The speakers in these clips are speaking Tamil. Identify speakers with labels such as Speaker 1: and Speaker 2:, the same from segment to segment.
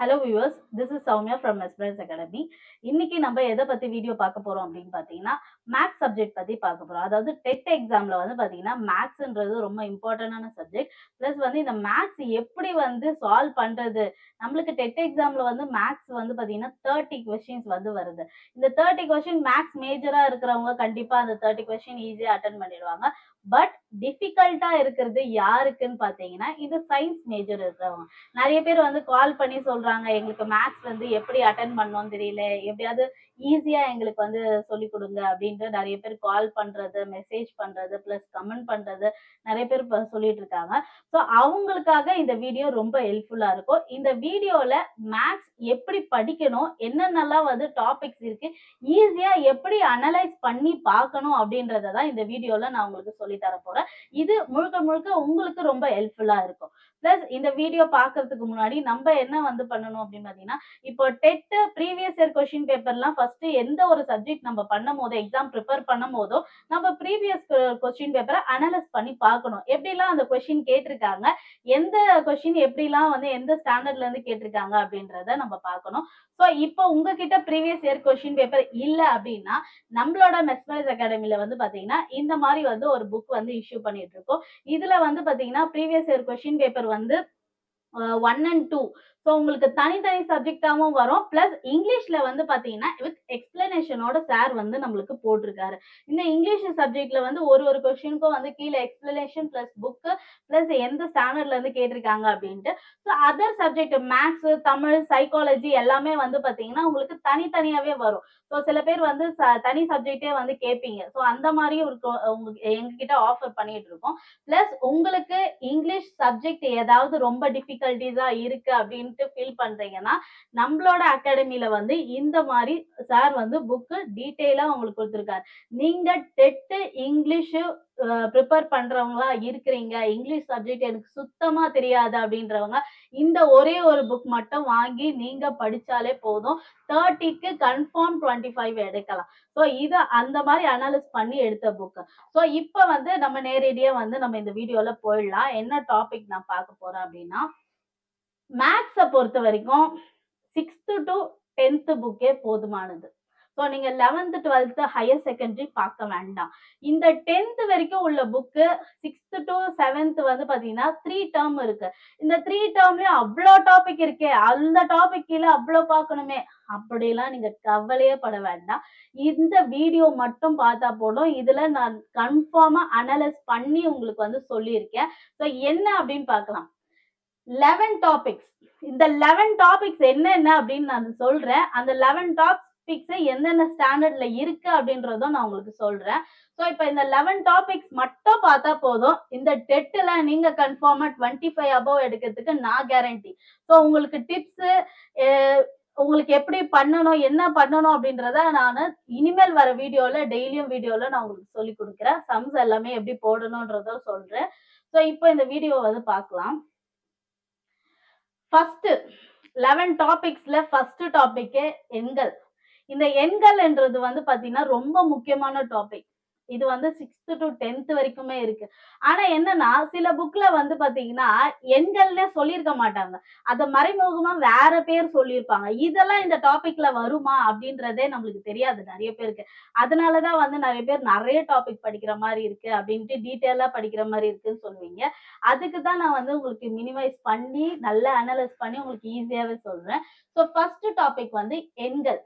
Speaker 1: Hello viewers this is Soumya from Express academy இன்னைக்கு நம்ம எதை பத்தி வீடியோ பார்க்க போறோம் அப்படின்னு பார்த்தீங்கன்னா மேக்ஸ் சப்ஜெக்ட் பத்தி பார்க்க போறோம். அதாவது டெட் எக்ஸாம்ல வந்து பார்த்தீங்கன்னா மேக்ஸ்ன்றது ரொம்ப இம்பார்ட்டன்டான சப்ஜெக்ட் ப்ளஸ் வந்து இந்த மேக்ஸ் எப்படி வந்து சால்வ் பண்றது? நம்மளுக்கு டெட் எக்ஸாம்ல வந்து மேக்ஸ் வந்து பார்த்தீங்கன்னா தேர்ட்டி கொஸ்டின்ஸ் வந்து வருது. இந்த தேர்ட்டி கொஸ்டின் மேக்ஸ் மேஜரா இருக்கிறவங்க கண்டிப்பா அந்த தேர்ட்டி கொஸ்டின் ஈஸியா அட்டன் பண்ணிடுவாங்க. பட் டிஃபிகல்ட்டா இருக்கிறது யாருக்குன்னு பாத்தீங்கன்னா இது சயின்ஸ் மேஜர் இருக்கிறவங்க. நிறைய பேர் வந்து கால் பண்ணி சொல்றாங்க எங்களுக்கு மேக்ஸ் வந்து எப்படி அட்டன் பண்ணோம் தெரியல. எப்படியாவது ஈஸியா எங்களுக்கு வந்து சொல்லி கொடுங்க அப்படின்ட்டு நிறைய பேர் கால் பண்றது மெசேஜ் பண்றது ப்ளஸ் கமெண்ட் பண்றது நிறைய பேர் சொல்லிட்டு இருக்காங்க. ஸோ அவங்களுக்காக இந்த வீடியோ ரொம்ப ஹெல்ப்ஃபுல்லா இருக்கும். இந்த வீடியோல மேக்ஸ் எப்படி படிக்கணும் என்னென்னலாம் வந்து டாபிக்ஸ் இருக்கு ஈஸியா எப்படி அனலைஸ் பண்ணி பார்க்கணும் அப்படின்றத தான் இந்த வீடியோல நான் உங்களுக்கு சொல்லி தர போறேன். இது முழுக்க முழுக்க உங்களுக்கு ரொம்ப ஹெல்ப்ஃபுல்லா இருக்கும். பிளஸ் இந்த வீடியோ பாக்குறதுக்கு முன்னாடி நம்ம என்ன வந்து பண்ணணும் அப்படின்னு பாத்தீங்கன்னா இப்போ டெட் ப்ரீவியஸ் இயர் கொஸ்டின் பேப்பர்லாம் ஃபர்ஸ்ட் எந்த ஒரு சப்ஜெக்ட் நம்ம பண்ணும் போதோ எக்ஸாம் ப்ரிப்பேர் பண்ணும் போதோ நம்ம ப்ரீவியஸ் கொஸ்டின் பேப்பரை அனலைஸ் பண்ணி பார்க்கணும். எப்படிலாம் அந்த கொஸ்டின் கேட்டிருக்காங்க எந்த கொஸ்டின் எப்படிலாம் வந்து எந்த ஸ்டாண்டர்ட்ல இருந்து கேட்டிருக்காங்க அப்படின்றத நம்ம பார்க்கணும். ஸோ இப்போ உங்ககிட்ட ப்ரீவியஸ் இயர் கொஸ்டின் பேப்பர் இல்லை அப்படின்னா நம்மளோட மெஸ்மரைஸ் அகாடமில வந்து பாத்தீங்கன்னா இந்த மாதிரி வந்து ஒரு புக் வந்து இஷ்யூ பண்ணிட்டு இருக்கோம். இதுல வந்து பாத்தீங்கன்னா ப்ரீவியஸ் இயர் கொஸ்டின் பேப்பர் வந்து ஒன் அண்ட் டூ ஸோ உங்களுக்கு தனித்தனி சப்ஜெக்டாகவும் வரும். ப்ளஸ் இங்கிலீஷ்ல வந்து பார்த்தீங்கன்னா வித் எக்ஸ்பிளனேஷனோட சார் வந்து நம்மளுக்கு போட்டிருக்காரு. இந்த இங்கிலீஷ் சப்ஜெக்ட்ல வந்து ஒரு ஒரு கொஸ்டினுக்கும் வந்து கீழே எக்ஸ்பிளனேஷன் ப்ளஸ் புக்கு ப்ளஸ் எந்த ஸ்டாண்டர்ட்ல இருந்து கேட்டிருக்காங்க அப்படின்ட்டு. So other subject maths Tamil psychology எல்லாமே வந்து பார்த்தீங்கன்னா உங்களுக்கு தனித்தனியாவே வரும். ஸோ சில பேர் வந்து ச- தனி சப்ஜெக்டே வந்து கேட்பீங்க ஸோ அந்த மாதிரியும் ஒரு உங்களுக்கு எங்ககிட்ட ஆஃபர் பண்ணிட்டு இருக்கோம். ப்ளஸ் உங்களுக்கு இங்கிலீஷ் சப்ஜெக்ட் ஏதாவது ரொம்ப டிஃபிகல்டிஸா இருக்கு அப்படின்ட்டு ஃபீல் பண்றீங்கன்னா நம்மளோட அகாடமியில வந்து இந்த மாதிரி சார் வந்து புக்கு டீட்டெயிலா உங்களுக்கு கொடுத்துருக்காரு. நீங்க டெட்டு இங்கிலீஷு ப்ரிப்பேர் பண்றவங்களா இருக்கிறீங்க இங்கிலீஷ் சப்ஜெக்ட் எனக்கு சுத்தமா தெரியாது அப்படின்றவங்க இந்த ஒரே ஒரு புக் மட்டும் வாங்கி நீங்க படிச்சாலே போதும். தேர்ட்டிக்கு கன்ஃபார்ம் டுவெண்ட்டி ஃபைவ் எடுக்கலாம். ஸோ இதை அந்த மாதிரி அனாலிஸ் பண்ணி எடுத்த புக்கு ஸோ இப்போ வந்து நம்ம நேரடியாக வந்து நம்ம இந்த வீடியோல போயிடலாம். என்ன டாபிக் நான் பார்க்க போறேன் அப்படின்னா மேக்ஸை பொறுத்த வரைக்கும் சிக்ஸ்த்து டு டென்த்து புக்கே போதுமானது. ஸோ நீங்க லெவன்த்து டுவெல்த்து ஹையர் செகண்டரி பார்க்க வேண்டாம். இந்த டென்த்து வரைக்கும் உள்ள புக்கு சிக்ஸ்த்து டு செவன்த்து வந்து பாத்தீங்கன்னா த்ரீ டேர்ம் இருக்கு. இந்த த்ரீ டேர்ம்லேயும் அவ்வளோ டாபிக் இருக்கே. அந்த டாபிக் கீழே அவ்வளோ பார்க்கணுமே. அப்படிலாம் நீங்க கவலையே பட வேண்டாம். இந்த வீடியோ மட்டும் பார்த்தா போதும். இதுல நான் கன்ஃபார்மாக அனலைஸ் பண்ணி உங்களுக்கு வந்து சொல்லியிருக்கேன். ஸோ என்ன அப்படின்னு பார்க்கலாம். லெவன் டாபிக்ஸ் இந்த லெவன் டாபிக்ஸ் என்னென்ன அப்படின்னு நான் சொல்றேன். அந்த லெவன் டாபிக்ஸ் எந்தெந்த ஸ்டாண்டர்ட்ல இருக்கு அப்படின்றதும் நான் உங்களுக்கு சொல்றேன். ஸோ இப்போ இந்த லெவன் டாபிக்ஸ் மட்டும் பார்த்தா போதும். இந்த டெட்டில் நீங்க கன்ஃபார்மா டுவெண்ட்டி ஃபைவ் அபவ் எடுக்கிறதுக்கு நான் கேரண்டி ஸோ உங்களுக்கு டிப்ஸ் உங்களுக்கு எப்படி பண்ணணும் என்ன பண்ணணும் அப்படின்றத நான் இனிமேல் வர வீடியோல டெய்லியும் வீடியோல நான் உங்களுக்கு சொல்லி கொடுக்குறேன். சம்ஸ் எல்லாமே எப்படி போடணுன்றத சொல்றேன். ஸோ இப்போ இந்த வீடியோ வந்து பார்க்கலாம். ஃபர்ஸ்ட் லெவன் டாபிக்ஸ்ல ஃபர்ஸ்ட் டாபிக்கே எண்கள். இந்த எண்கள் என்றது வந்து பாத்தீங்கன்னா ரொம்ப முக்கியமான டாபிக் இது வந்து சிக்ஸ்த் டு டென்த் வரைக்குமே இருக்கு. ஆனா என்னன்னா சில புக்ல வந்து பாத்தீங்கன்னா எண்கள்னே சொல்லியிருக்க மாட்டாங்க. அத மறைமுகமா வேற பேர் சொல்லியிருப்பாங்க. இதெல்லாம் இந்த டாபிக்ல வருமா அப்படின்றதே நம்மளுக்கு தெரியாது நிறைய பேருக்கு. அதனாலதான் வந்து நிறைய பேர் நிறைய டாபிக் படிக்கிற மாதிரி இருக்கு அப்படின்ட்டு டீட்டெயிலா படிக்கிற மாதிரி இருக்குன்னு சொல்லுவீங்க. அதுக்கு தான் நான் வந்து உங்களுக்கு மினிமைஸ் பண்ணி நல்லா அனலைஸ் பண்ணி உங்களுக்கு ஈஸியாவே சொல்றேன். ஸோ ஃபர்ஸ்ட் டாபிக் வந்து எண்கள்.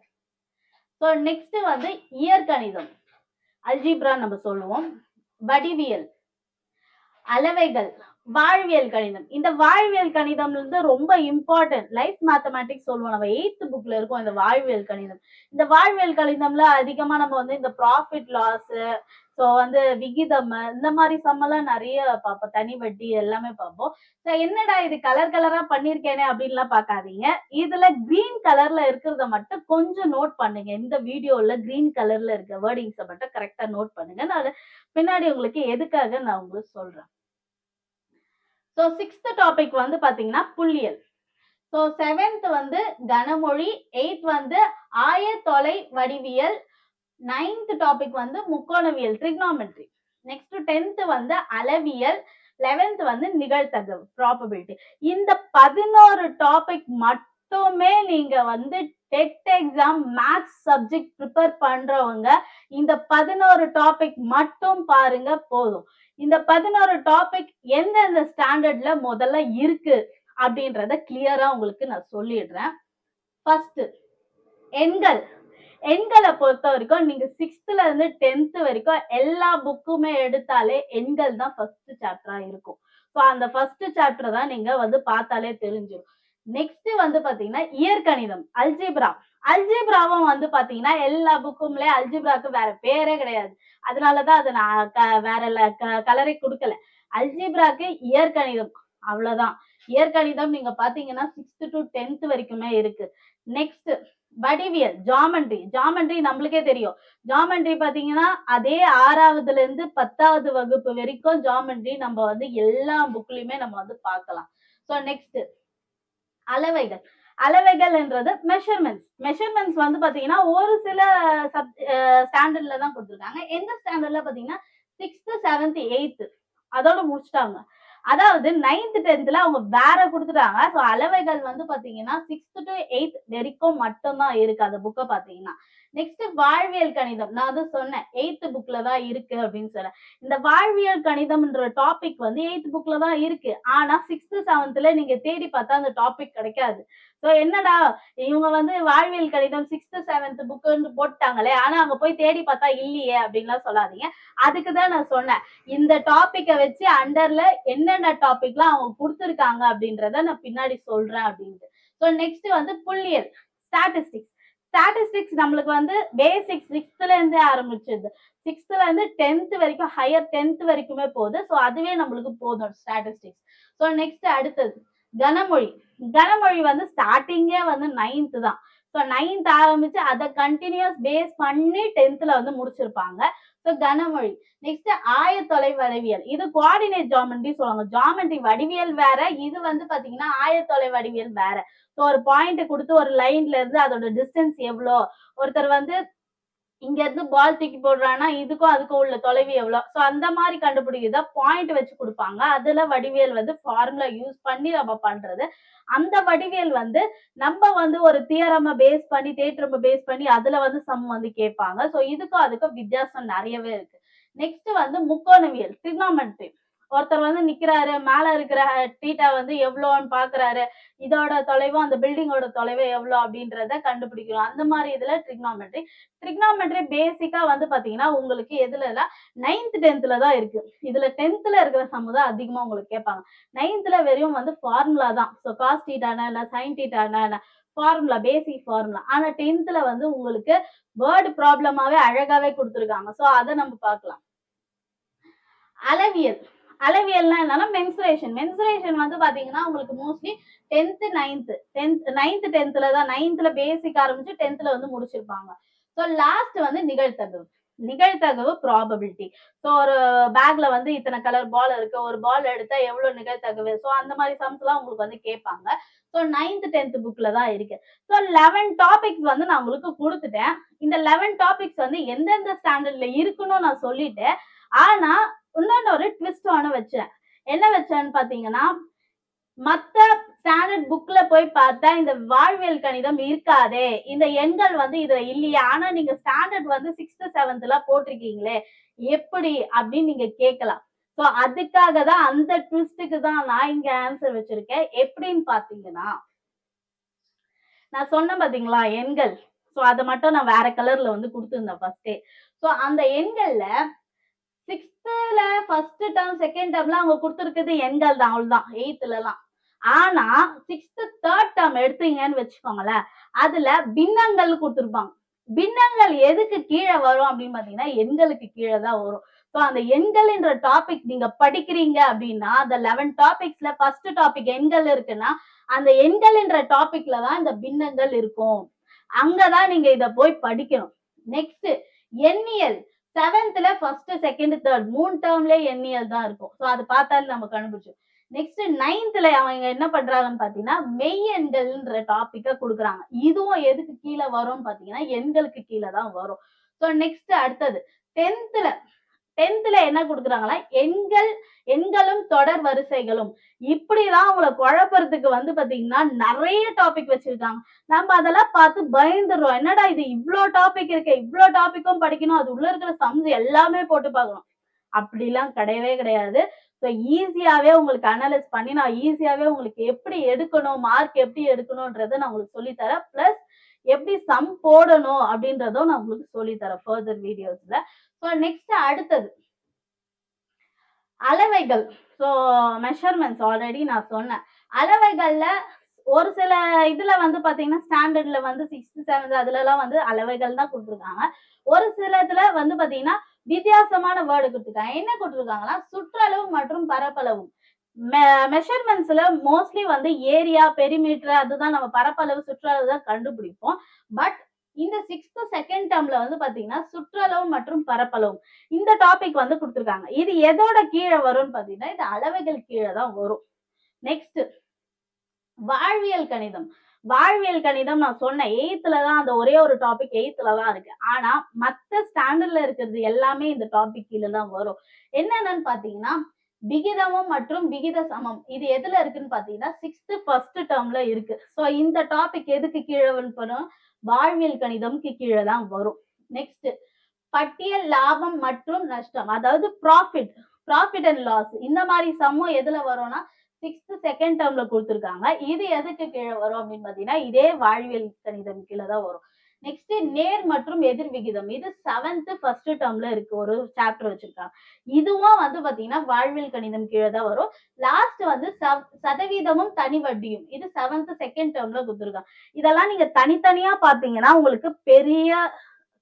Speaker 1: ஸோ நெக்ஸ்ட் வந்து இயற்கணிதம். அல்ஜிப்ரா நம்ம சொல்லுவோம். வடிவியல். அளவைகள். வாழ்வியல் கணிதம். இந்த வாழ்வியல் கணிதம் வந்து ரொம்ப இம்பார்ட்டன்ட் லைஃப் மேத்தமேட்டிக்ஸ் சொல்லுவோம். நம்ம எயித்து புக்ல இருக்கும் இந்த வாழ்வியல் கணிதம். இந்த வாழ்வியல் கணிதம்ல அதிகமா நம்ம வந்து இந்த ப்ராஃபிட் லாஸ் ஸோ வந்து விகிதம் இந்த மாதிரி சம்மெல்லாம் நிறைய பார்ப்போம். தனி வட்டி எல்லாமே பார்ப்போம். ஸோ என்னடா இது கலர் கலரா பண்ணியிருக்கேனே அப்படின்லாம் பார்க்காதீங்க. இதுல கிரீன் கலர்ல இருக்கிறத மட்டும் கொஞ்சம் நோட் பண்ணுங்க. இந்த வீடியோல கிரீன் கலர்ல இருக்க வேர்டிங்ஸை மட்டும் கரெக்டா நோட் பண்ணுங்க. நான் பின்னாடி உங்களுக்கு எதுக்காக நான் உங்களுக்கு சொல்றேன். ஸோ சிக்ஸ்த் டாபிக் வந்து பார்த்தீங்கன்னா புள்ளியல். ஸோ செவன்த் வந்து கனமொழி எயித் வந்து ஆயத்தொலை வடிவியல் நைன்த் டாபிக் வந்து முக்கோணவியல் ட்ரிக்னாமெட்ரி நெக்ஸ்ட் டென்த் வந்து அளவியல் லெவன்த் வந்து நிகழ்த்தகவு ப்ராபபிலிட்டி இந்த பதினோரு டாபிக் மட்டும் மட்டுமே நீங்க வந்து TET exam maths subject prepare பண்றவங்க இந்த பதினோரு டாபிக் மட்டும் பாருங்க போதும். இந்த பதினோரு டாபிக் எந்தெந்த ஸ்டாண்டர்ட்ல முதல்ல இருக்கு அப்படின்றத கிளியரா உங்களுக்கு நான் சொல்லிடுறேன். ஃபர்ஸ்ட் எண்கள். எண்களை பொறுத்த வரைக்கும் நீங்க சிக்ஸ்த்ல இருந்து டென்த் வரைக்கும் எல்லா புக்குமே எடுத்தாலே எண்கள் தான் ஃபர்ஸ்ட் சாப்டரா இருக்கும். ஸோ அந்த ஃபர்ஸ்ட் சாப்டர் தான் நீங்க வந்து பார்த்தாலே தெரிஞ்சிடும் நெக்ஸ்ட் வந்து பாத்தீங்கன்னா இயற்கணிதம் அல்ஜிப்ரா அல்ஜிப்ராவும் வந்து பாத்தீங்கன்னா எல்லா புக்கும்ல அல்ஜிப்ராக்கு வேற பேரே கிடையாது. அதனாலதான் அதை நான் க- வேற கலரை கொடுக்கல. அல்ஜிப்ராக்கு இயற்கணிதம் அவ்வளவுதான். இயற்கணிதம் நீங்க பாத்தீங்கன்னா சிக்ஸ்த் டு டென்த் வரைக்குமே இருக்கு. நெக்ஸ்ட் வடிவியல் ஜாமெண்ட்ரி ஜாமெண்ட்ரி நம்மளுக்கே தெரியும். ஜாமெண்ட்ரி பாத்தீங்கன்னா அதே ஆறாவதுல இருந்து பத்தாவது வகுப்பு வரைக்கும் ஜாமெண்ட்ரி நம்ம வந்து எல்லா புக்லயுமே நம்ம வந்து பார்க்கலாம். ஸோ நெக்ஸ்ட் அளவைகள். அளவைகள்ன்றது மெஷர்மெண்ட்ஸ் மெஷர்மெண்ட்ஸ் வந்து பாத்தீங்கன்னா ஒரு சில சப் ஸ்டாண்டர்ட்ல தான் கொடுத்துருக்காங்க. எந்த ஸ்டாண்டர்ட்ல பாத்தீங்கன்னா சிக்ஸ்த்து செவன்த் எயித்து அதோட முடிச்சிட்டாங்க. அதாவது நைன்த் டென்த்ல அவங்க வேற கொடுத்துட்டாங்க. ஸோ அளவைகள் வந்து பாத்தீங்கன்னா சிக்ஸ்த் டு எயித் வரைக்கும் மட்டும்தான் இருக்கு. அந்த புக்கை பாத்தீங்கன்னா. நெக்ஸ்ட் வாழ்வியல் கணிதம். நான் வந்து சொன்னேன். எயித்து புக்ல தான் இருக்கு அப்படின்னு சொன்னேன். இந்த வாழ்வியல் கணிதம்ன்ற டாபிக் வந்து எயித் புக்ல தான் இருக்கு. ஆனா சிக்ஸ்த் செவன்த்ல நீங்க தேடி பார்த்தா அந்த டாபிக் கிடைக்காது. ஸோ என்னடா இவங்க வந்து வாழ்வியல் கணிதம் சிக்ஸ்த் செவன்த் புக்குன்னு போட்டாங்களே ஆனா அங்க போய் தேடி பார்த்தா இல்லையே அப்படின்லாம் சொல்லாதீங்க. அதுக்கு தான் நான் சொன்னேன். இந்த டாப்பிக்கை வச்சு அண்டர்ல என்னென்ன டாபிக்லாம் அவங்க கொடுத்துருக்காங்க அப்படின்றத நான் பின்னாடி சொல்றேன் அப்படின்ட்டு. ஸோ நெக்ஸ்ட் வந்து புள்ளியல் ஸ்டாட்டிஸ்டிக்ஸ் ஸ்டாட்டிஸ்டிக்ஸ் நம்மளுக்கு வந்து பேசிக் சிக்ஸ்த்ல இருந்தே ஆரம்பிச்சது. சிக்ஸ்த்ல இருந்து டென்த் வரைக்கும் ஹையர் டென்த் வரைக்குமே போகுது. ஸோ அதுவே நம்மளுக்கு போதும் ஸ்டாட்டிஸ்டிக்ஸ் ஸோ நெக்ஸ்ட் அடுத்தது கனமொழி. கனமொழி வந்து ஸ்டார்டிங்கே வந்து நைன்த்து தான். ஸோ நைன்த் ஆரம்பிச்சு அதை கண்டினியூஸ் பேஸ் பண்ணி டென்த்ல வந்து முடிச்சிருப்பாங்க. ஸோ கனமொழி. நெக்ஸ்ட் ஆயத்தொலை வடிவியல் இது கோஆர்டினேட் ஜாமெண்ட்ரி சொல்லுவாங்க. ஜாமெண்ட்ரி வடிவியல் வேற இது வந்து பாத்தீங்கன்னா ஆயத்தொலை வடிவியல் வேற. ஸோ ஒரு பாயிண்ட் கொடுத்து ஒரு லைன்ல இருந்து அதோட டிஸ்டன்ஸ் எவ்வளோ? ஒருத்தர் வந்து இங்க இருந்து பால் தூக்கி போடுறான்னா இதுக்கும் அதுக்கும் உள்ள தொலைவு எவ்வளோ? ஸோ அந்த மாதிரி கண்டுபிடிக்கிறதா பாயிண்ட் வச்சு கொடுப்பாங்க. அதுல வடிவியல் வந்து ஃபார்முலா யூஸ் பண்ணி நம்ம பண்றது. அந்த வடிவியல் வந்து நம்ம வந்து ஒரு தியரம பேஸ் பண்ணி தேட்டரம பேஸ் பண்ணி அதுல வந்து சம் வந்து கேட்பாங்க. ஸோ இதுக்கும் அதுக்கும் வித்தியாசம் நிறையவே இருக்கு. நெக்ஸ்ட் வந்து முக்கோணவியல் trigonometry. ஒருத்தர் வந்து நிக்கிறாரு மேல இருக்கிற டீட்டா வந்து எவ்வளோன்னு பாக்குறாரு. இதோட தொலைவும் அந்த பில்டிங்கோட தொலைவு எவ்வளோ அப்படின்றத கண்டுபிடிக்கிறோம். அந்த மாதிரி இதுல ட்ரிக்னாமெட்ரி ட்ரிக்னாமெட்ரி பேசிக்கா வந்து பாத்தீங்கன்னா உங்களுக்கு எதுல எல்லாம் நைன்த் டென்த்ல தான் இருக்கு. இதுல டென்த்ல இருக்கிற சம்மு தான் அதிகமா உங்களுக்கு கேட்பாங்க. நைன்த்ல வெறும் வந்து ஃபார்முலா தான். ஸோ காஸ் டீட்டானா என்ன சைன் டீட்டானா என்ன? ஃபார்முலா பேசிக் ஃபார்முலா ஆனா டென்த்ல வந்து உங்களுக்கு வேர்டு ப்ராப்ளமாவே அழகாவே கொடுத்துருக்காங்க. ஸோ அதை நம்ம பார்க்கலாம். அளவியல். அளவியல்னா என்னன்னா மென்சுரேஷன் மென்சுரேஷன் வந்து பாத்தீங்கன்னா உங்களுக்கு mostly tenth ninth tenth ninth டென்த்ல தான் நைன்த்ல பேசிக் ஆரம்பிச்சு டென்த்ல வந்து முடிச்சிருப்பாங்க. ஸோ லாஸ்ட் வந்து நிகழ்த்தகவு நிகழ்த்தகவு ப்ராபபிலிட்டி ஸோ ஒரு பேக்ல வந்து இத்தனை கலர் பால் இருக்கு ஒரு பால் எடுத்தா எவ்வளவு நிகழ்த்தகவு ஸோ அந்த மாதிரி சம்ஸ் எல்லாம் உங்களுக்கு வந்து கேட்பாங்க. ஸோ நைன்த் டென்த் புக்ல தான் இருக்கு. ஸோ லெவன் டாபிக்ஸ் வந்து நான் உங்களுக்கு கொடுத்துட்டேன். இந்த லெவன் டாபிக்ஸ் வந்து எந்தெந்த ஸ்டாண்டர்ட்ல இருக்குன்னு நான் சொல்லிட்டேன். ஆனா இன்னொன்னு ஒரு ட்விஸ்ட் ஒன்று வச்சேன். என்ன வச்சேன்னு பார்த்தீங்கன்னா மற்ற ஸ்டாண்டர்ட் புக்ல போய் பார்த்தா இந்த வாழ்வியல் கணிதம் இருக்காதே. இந்த எண்கள் வந்து இதுல இல்லையா. ஆனா நீங்க ஸ்டாண்டர்ட் வந்து சிக்ஸ்த் செவன்த்ல போட்டிருக்கீங்களே. எப்படி அப்படின்னு நீங்க கேட்கலாம். ஸோ அதுக்காக தான் அந்த ட்விஸ்ட்டுக்கு தான் நான் இங்க ஆன்சர் வச்சிருக்கேன். எப்படின்னு பாத்தீங்கன்னா நான் சொன்னேன் பாத்தீங்களா எண்கள். ஸோ அதை மட்டும் நான் வேற கலர்ல வந்து கொடுத்துருந்தேன் ஃபர்ஸ்டே ஸோ அந்த எண்கள்ல சிக்ஸ்த்ல ஃபர்ஸ்ட் டேர்ம் செகண்ட் டேர்ம்ல அவங்க கொடுத்துருக்குது எண்கள் தான் அவ்வளவுதான் தான் எயித்துலலாம் ஆனா சிக்ஸ்த் தேர்ட் டேர்ம் எடுத்தீங்கன்னு வச்சுக்கோங்களேன் அதுல பின்னங்கள் கொடுத்துருப்பாங்க. பின்னங்கள் எதுக்கு கீழே வரும் அப்படின்னு பாத்தீங்கன்னா எண்களுக்கு கீழே தான் வரும். ஸோ அந்த எண்கள் என்ற டாபிக் நீங்க படிக்கிறீங்க அப்படின்னா அந்த லெவன் டாபிக்ஸ்ல ஃபர்ஸ்ட் டாபிக் எண்கள் இருக்குன்னா அந்த எண்கள் என்ற டாபிக்ல தான் இந்த பின்னங்கள் இருக்கும். அங்கதான் நீங்க இத போய் படிக்கணும். நெக்ஸ்ட் எண்ணியல். செவன்த்ல ஃபர்ஸ்ட் செகண்ட் தேர்ட் மூணு டேர்ம்ல எண்ணியல் தான் இருக்கும். ஸோ அது பார்த்தாலே நம்ம கண்டுபிடிச்சோம் நெக்ஸ்ட் நைன்த்ல அவங்க என்ன பண்றாங்கன்னு பாத்தீங்கன்னா மெய் எண்கள்ன்ற டாபிக்க கொடுக்குறாங்க. இதுவும் எதுக்கு கீழே வரும்னு பாத்தீங்கன்னா எண்களுக்கு கீழே தான் வரும். ஸோ நெக்ஸ்ட் அடுத்தது. டென்த்ல டென்த்ல என்ன கொடுக்குறாங்களா? எண்கள் எண்களும் தொடர் வரிசைகளும். இப்படிதான் அவங்கள குழப்பறதுக்கு வந்து பாத்தீங்கன்னா நிறைய டாபிக் வச்சிருக்காங்க. நம்ம அதெல்லாம் பார்த்து பயந்துடுறோம். என்னடா இது இவ்ளோ டாபிக் இருக்கு இவ்ளோ டாபிக்கும் படிக்கணும். அது உள்ள இருக்கிற சம்ஸ் எல்லாமே போட்டு பார்க்கணும். அப்படிலாம் கிடையவே கிடையாது. ஸோ ஈஸியாவே உங்களுக்கு அனலைஸ் பண்ணி நான் ஈஸியாவே உங்களுக்கு எப்படி எடுக்கணும் மார்க் எப்படி எடுக்கணும்ன்றதை நான் உங்களுக்கு சொல்லித்தரேன். ப்ளஸ் எப்படி சம் போடணும் அப்படின்றதும் நான் உங்களுக்கு சொல்லித்தரேன் ஃபர்தர் வீடியோஸ்ல ஸோ நெக்ஸ்ட் அடுத்தது. அளவைகள். ஸோ மெஷர்மெண்ட்ஸ் ஆல்ரெடி நான் சொன்னேன். அளவைகளில் ஒரு சில இதுல வந்து பாத்தீங்கன்னா ஸ்டாண்டர்ட்ல வந்து சிக்ஸ்த் செவன்த் அதுல எல்லாம் வந்து அளவைகள் தான் கொடுத்துருக்காங்க. ஒரு சில இதுல வந்து பாத்தீங்கன்னா வித்தியாசமான வேர்டு கொடுத்துருக்காங்க. என்ன கொடுத்துருக்காங்கன்னா சுற்றளவு மற்றும் பரப்பளவு. மெஷர்மெண்ட்ஸ்ல மோஸ்ட்லி வந்து ஏரியா பெரிமீட்டர் அதுதான் நம்ம பரப்பளவு சுற்றளவு தான் கண்டுபிடிப்போம். பட் இந்த சிக்ஸ்த் செகண்ட் டேர்ம்ல வந்து பாத்தீங்கன்னா சுற்றளவு மற்றும் பரப்பளவு இந்த டாபிக் வந்து கொடுத்துருக்காங்க. இது எதோட கீழே வரும்னு பாத்தீங்கன்னா இது அளவைகள் கீழே தான் வரும். நெக்ஸ்ட் வாழ்வியல் கணிதம். வாழ்வியல் கணிதம் நான் சொன்னேன் எயித்துல தான் அந்த ஒரே ஒரு டாபிக் எயித்துல தான் இருக்கு. ஆனா மத்த ஸ்டாண்டர்ட்ல இருக்கிறது எல்லாமே இந்த டாபிக் கீழே தான் வரும். என்னென்னு பாத்தீங்கன்னா விகிதமும் மற்றும் விகித சமம். இது எதுல இருக்குன்னு பாத்தீங்கன்னா சிக்ஸ்த் ஃபர்ஸ்ட் டேர்ம்ல இருக்கு. ஸோ இந்த டாபிக் எதுக்கு கீழே பண்ணும் வாழ்வியல் கணிதம்க்கு கீழே தான் வரும். நெக்ஸ்ட் பட்டியல் லாபம் மற்றும் நஷ்டம். அதாவது ப்ராஃபிட் ப்ராஃபிட் அண்ட் லாஸ் இந்த மாதிரி சமம் எதுல வரும்னா சிக்ஸ்த் செகண்ட் டேர்ம்ல கொடுத்துருக்காங்க. இது எதுக்கு கீழே வரும் அப்படின்னு பாத்தீங்கன்னா இதே வாழ்வியல் கணிதம் கீழே தான் வரும். நெக்ஸ்ட் நேர் மற்றும் எதிர் விகிதம். இது செவன்த் ஃபர்ஸ்ட் டேர்ம்ல இருக்கு. ஒரு சாப்டர் வச்சிருக்காங்க இதுவும் வந்து பாத்தீங்கன்னா வாழ்வில் கணிதம் கீழே தான் வரும். லாஸ்ட் வந்து சதவீதமும் தனி வட்டியும். இது செவன்த் செகண்ட் டேர்ம்ல கொடுத்துருக்காங்க இதெல்லாம் நீங்க தனித்தனியா பாத்தீங்கன்னா உங்களுக்கு பெரிய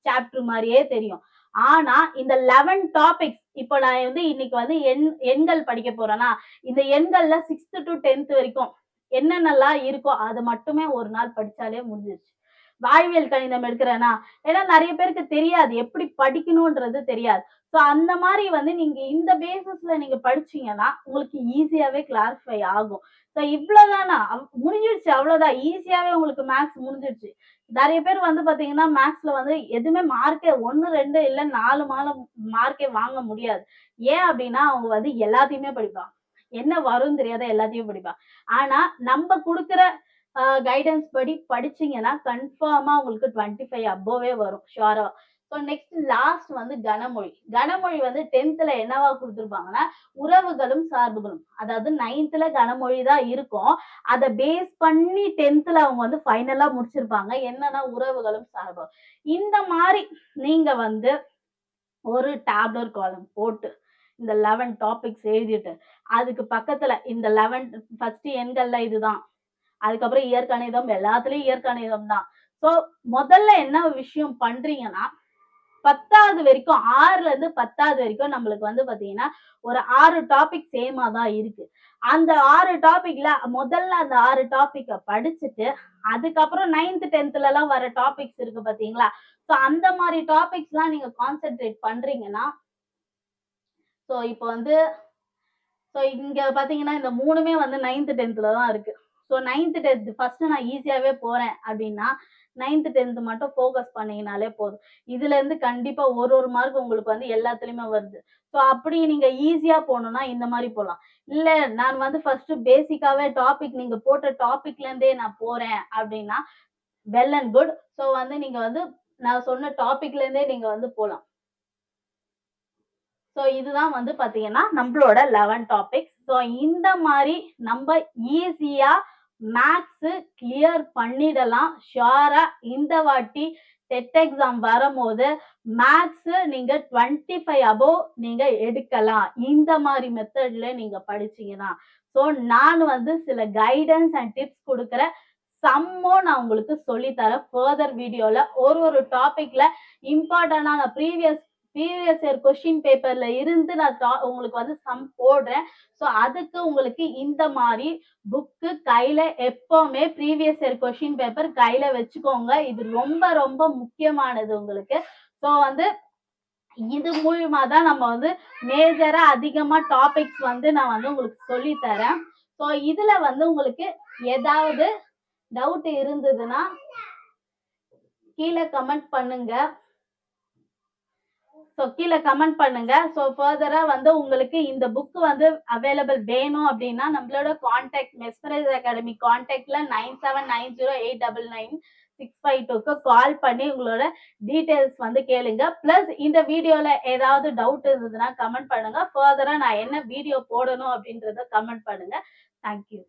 Speaker 1: சாப்டர் மாதிரியே தெரியும். ஆனா இந்த லெவன் டாபிக்ஸ் இப்போ நான் வந்து இன்னைக்கு வந்து எண் எண்கள் படிக்க போறேன்னா இந்த எண்கள்ல சிக்ஸ்த் டு டென்த் வரைக்கும் என்னென்னலாம் இருக்கோ அது மட்டுமே ஒரு நாள் படிச்சாலே முடிஞ்சிருச்சு. வாய்வியல் கணிதம் எடுக்கிறேன்னா ஏன்னா நிறைய பேருக்கு தெரியாது. எப்படி படிக்கணும்ன்றது தெரியாது. ஸோ அந்த மாதிரி வந்து நீங்க இந்த பேசிஸ்ல நீங்க படிச்சீங்கன்னா உங்களுக்கு ஈஸியாவே கிளாரிஃபை ஆகும். ஸோ இவ்வளவுதானா? முடிஞ்சிடுச்சு. அவ்வளவுதான். ஈஸியாவே உங்களுக்கு மேக்ஸ் முடிஞ்சிடுச்சு. நிறைய பேர் வந்து பாத்தீங்கன்னா மேக்ஸ்ல வந்து எதுவுமே மார்க்கே ஒன்னு ரெண்டு இல்ல நாலு மால மார்க்கே வாங்க முடியாது. ஏன் அப்படின்னா அவங்க வந்து எல்லாத்தையுமே படிப்பாங்க. என்ன வரும்னு தெரியாத எல்லாத்தையும் படிப்பாங்க. ஆனா நம்ம கொடுக்குற கைடன்ஸ் படி படிச்சீங்கன்னா கன்ஃபார்மா உங்களுக்கு டுவெண்ட்டி ஃபைவ் அபோவே வரும் ஷுவரா ஸோ நெக்ஸ்ட் லாஸ்ட் வந்து கனமொழி. கனமொழி வந்து டென்த்ல என்னவா கொடுத்துருப்பாங்கன்னா உறவுகளும் சார்புகளும். அதாவது நைன்த்ல கனமொழி தான் இருக்கும். அதை பேஸ் பண்ணி டென்த்ல அவங்க வந்து ஃபைனலா முடிச்சிருப்பாங்க. என்னன்னா உறவுகளும் சார்பும். இந்த மாதிரி நீங்க வந்து ஒரு டேப்லர் காலம் போட்டு இந்த லெவன் டாபிக்ஸ் எழுதிட்டு அதுக்கு பக்கத்துல இந்த லெவன் ஃபர்ஸ்ட் எண்கள்ல இதுதான். அதுக்கப்புறம் இயற்கணிதம் எல்லாத்துலயும் இயற்கணிதம் தான் ஸோ முதல்ல என்ன விஷயம் பண்றீங்கன்னா பத்தாவது வரைக்கும் ஆறுல இருந்து பத்தாவது வரைக்கும் நம்மளுக்கு வந்து பாத்தீங்கன்னா ஒரு ஆறு டாபிக் சேமா தான் இருக்கு. அந்த ஆறு டாபிக்ல முதல்ல அந்த ஆறு டாபிக்க படிச்சுட்டு அதுக்கப்புறம் நைன்த் டென்த்ல எல்லாம் வர டாபிக்ஸ் இருக்கு பாத்தீங்களா? ஸோ அந்த மாதிரி டாபிக்ஸ் எல்லாம் நீங்க கான்சென்ட்ரேட் பண்றீங்கன்னா ஸோ இப்போ வந்து ஸோ இங்க பாத்தீங்கன்னா இந்த மூணுமே வந்து நைன்த் டென்த்ல தான் இருக்கு. ஸோ நைன்த்து டென்த்து ஃபர்ஸ்ட் நான் ஈஸியாகவே போகிறேன் அப்படின்னா நைன்த்து டென்த்து மட்டும் ஃபோக்கஸ் பண்ணீங்கனாலே போதும். இதுலேருந்து கண்டிப்பாக ஒரு ஒரு மார்க் உங்களுக்கு வந்து எல்லாத்துலேயுமே வருது. ஸோ அப்படி நீங்கள் ஈஸியாக போகணுன்னா இந்த மாதிரி போகலாம். இல்லை நான் வந்து ஃபர்ஸ்ட் பேசிக்காகவே டாபிக் நீங்கள் போட்ட டாபிக்லேருந்தே நான் போகிறேன் அப்படின்னா வெல் அண்ட் குட் ஸோ வந்து நீங்கள் வந்து நான் சொன்ன டாபிக்லேருந்தே நீங்கள் வந்து போகலாம். ஸோ இதுதான் வந்து பார்த்தீங்கன்னா நம்மளோட லெவன் டாபிக்ஸ் ஸோ இந்த மாதிரி நம்ம ஈஸியாக மேக்ஸ் கிளியர் பண்ணிடலாம். ஷுவரா இந்த வாட்டி டெட் எக்ஸாம் வரும்போது மேக்ஸ் நீங்க டுவெண்ட்டி ஃபைவ் அபோவ் நீங்க எடுக்கலாம். இந்த மாதிரி மெத்தட்ல நீங்க படிச்சீங்கன்னா. ஸோ நான் வந்து சில கைடன்ஸ் அண்ட் டிப்ஸ் கொடுக்குற சம்மும் நான் உங்களுக்கு சொல்லித்தரேன். ஃபர்தர் வீடியோவில் ஒரு ஒரு டாப்பிக்கில் இம்பார்ட்டண்டான ப்ரீவியஸ் ப்ரீவியஸ் இயர் கொஸ்டின் பேப்பர்ல இருந்து நான் உங்களுக்கு வந்து சம் போடுறேன். ஸோ அதுக்கு உங்களுக்கு இந்த மாதிரி புக்கு கையில எப்பவுமே ப்ரீவியஸ் இயர் கொஸ்டின் பேப்பர் கையில வச்சுக்கோங்க. இது ரொம்ப ரொம்ப முக்கியமானது உங்களுக்கு. ஸோ வந்து இது மூலியமா தான் நம்ம வந்து மேஜரா அதிகமா டாபிக்ஸ் வந்து நான் வந்து உங்களுக்கு சொல்லி தரேன் ஸோ இதுல வந்து உங்களுக்கு ஏதாவது டவுட் இருந்ததுன்னா கீழே கமெண்ட் பண்ணுங்க. ஸோ கீழே கமெண்ட் பண்ணுங்க. ஸோ ஃபர்தராக வந்து உங்களுக்கு இந்த புக் வந்து அவைலபிள் வேணும் அப்படின்னா நம்மளோட contact mesmerise academy காண்டாக்ட்ல nine seven nine zero eight double nine six five டூக்கு கால் பண்ணி உங்களோட டீட்டெயில்ஸ் வந்து கேளுங்க. ப்ளஸ் இந்த வீடியோவில் ஏதாவது டவுட் இருந்ததுன்னா கமெண்ட் பண்ணுங்க. ஃபர்தராக நான் என்ன வீடியோ போடணும் அப்படின்றத கமெண்ட் பண்ணுங்க. தேங்க்யூ